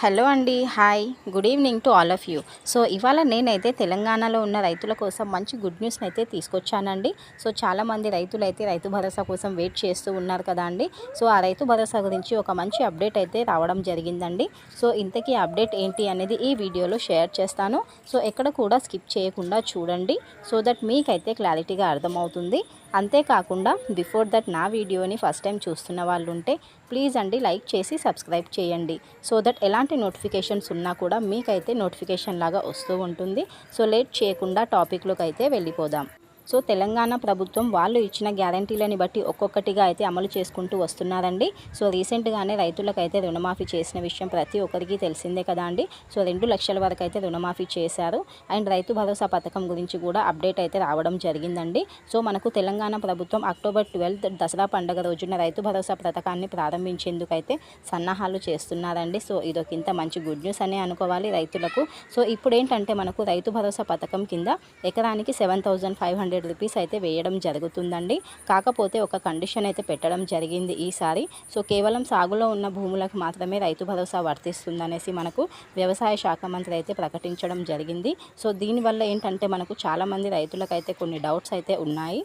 Hello అండి hi. Good evening to all of you. So ఇవాళ నేనైతే తెలంగాణలో ఉన్న రైతుల కోసం మంచి గుడ్ న్యూస్ని అయితే తీసుకొచ్చానండి. సో చాలామంది రైతులు అయితే రైతు భరోసా కోసం వెయిట్ చేస్తూ ఉన్నారు కదా అండి. సో ఆ రైతు భరోసా గురించి ఒక మంచి అప్డేట్ అయితే రావడం జరిగిందండి. సో ఇంతకీ అప్డేట్ ఏంటి అనేది ఈ వీడియోలో షేర్ చేస్తాను. సో ఎక్కడ కూడా స్కిప్ చేయకుండా చూడండి. సో దట్ మీకైతే క్లారిటీగా అర్థమవుతుంది. అంతేకాకుండా బిఫోర్ దట్ నా వీడియోని ఫస్ట్ టైం చూస్తున్న వాళ్ళు ఉంటే ప్లీజ్ అండి లైక్ చేసి సబ్స్క్రైబ్ చేయండి. సో దట్ ఎలాంటి నోటిఫికేషన్స్ ఉన్నా కూడా మీకైతే నోటిఫికేషన్ లాగా వస్తూ ఉంటుంది. సో లేట్ చేయకుండా టాపిక్లోకి అయితే వెళ్ళిపోదాం. సో తెలంగాణ ప్రభుత్వం వాళ్ళు ఇచ్చిన గ్యారంటీలని బట్టి ఒక్కొక్కటిగా అయితే అమలు చేసుకుంటూ వస్తున్నారండి. సో రీసెంట్గానే రైతులకైతే రుణమాఫీ చేసిన విషయం ప్రతి ఒక్కరికి తెలిసిందే కదా అండి. సో రెండు లక్షల వరకు అయితే రుణమాఫీ చేశారు. అండ్ రైతు భరోసా పథకం గురించి కూడా అప్డేట్ అయితే రావడం జరిగిందండి. సో మనకు తెలంగాణ ప్రభుత్వం అక్టోబర్ ట్వెల్త్ దసరా పండుగ రోజున రైతు భరోసా పథకాన్ని ప్రారంభించేందుకైతే సన్నాహాలు చేస్తున్నారండి. సో ఇదొక ఇంత మంచి గుడ్ న్యూస్ అనే అనుకోవాలి రైతులకు. సో ఇప్పుడు ఏంటంటే మనకు రైతు భరోసా పథకం కింద ఎకరానికి seven thousand five hundred rupees అయితే వేయడం జరుగుతుందండి. కాకపోతే ఒక కండిషన్ అయితే పెట్టడం జరిగింది ఈసారి. సో కేవలం సాగులో ఉన్న భూములకు మాత్రమే రైతు భరోసా వర్తిస్తుందనేసి మనకు వ్యవసాయ శాఖ మంత్రి అయితే ప్రకటించడం జరిగింది. సో దీనివల్ల ఏంటంటే మనకు చాలామంది రైతులకైతే కొన్ని డౌట్స్ అయితే ఉన్నాయి.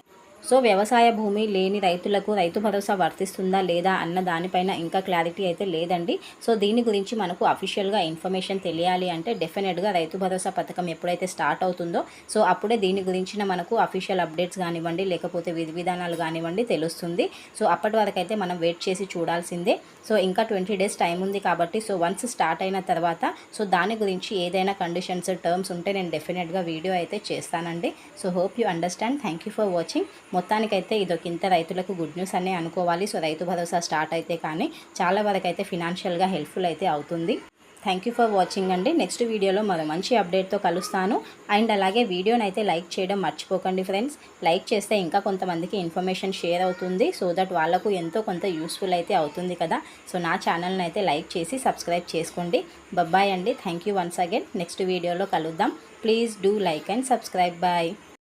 సో వ్యవసాయ భూమి లేని రైతులకు రైతు భరోసా వర్తిస్తుందా లేదా అన్న దానిపైన ఇంకా క్లారిటీ అయితే లేదండి. సో దీని గురించి మనకు అఫీషియల్గా ఇన్ఫర్మేషన్ తెలియాలి అంటే డెఫినెట్గా రైతు భరోసా పథకం ఎప్పుడైతే స్టార్ట్ అవుతుందో సో అప్పుడే దీని గురించిన మనకు అఫీషియల్ అప్డేట్స్ కానివ్వండి లేకపోతే విధి విధానాలు కానివ్వండి తెలుస్తుంది. సో అప్పటి వరకు అయితే మనం వెయిట్ చేసి చూడాల్సిందే. సో ఇంకా ట్వంటీ డేస్ టైం ఉంది కాబట్టి సో వన్స్ స్టార్ట్ అయిన తర్వాత సో దాని గురించి ఏదైనా కండిషన్స్ టర్మ్స్ ఉంటే నేను డెఫినెట్గా వీడియో అయితే చేస్తానండి. So hope you understand thank you for watching మొత్తానికైతే ఇదొక ఇంత రైతులకు గుడ్ న్యూస్ అనే అనుకోవాలి. సో రైతు భరోసా స్టార్ట్ అయితే కానీ చాలా వరకు అయితే ఫినాన్షియల్గా హెల్ప్ఫుల్ అయితే అవుతుంది. థ్యాంక్ యూ ఫర్ వాచింగ్ అండి. నెక్స్ట్ వీడియోలో మరో మంచి అప్డేట్తో కలుస్తాను. అండ్ అలాగే వీడియోని అయితే లైక్ చేయడం మర్చిపోకండి ఫ్రెండ్స్. లైక్ చేస్తే ఇంకా కొంతమందికి ఇన్ఫర్మేషన్ షేర్ అవుతుంది. సో దట్ వాళ్ళకు ఎంతో కొంత యూస్ఫుల్ అయితే అవుతుంది కదా. సో నా ఛానల్ని అయితే లైక్ చేసి సబ్స్క్రైబ్ చేసుకోండి. బబ్బాయ్ అండి. Thank you once again. Next వీడియోలో కలుద్దాం. Please do like and subscribe. Bye.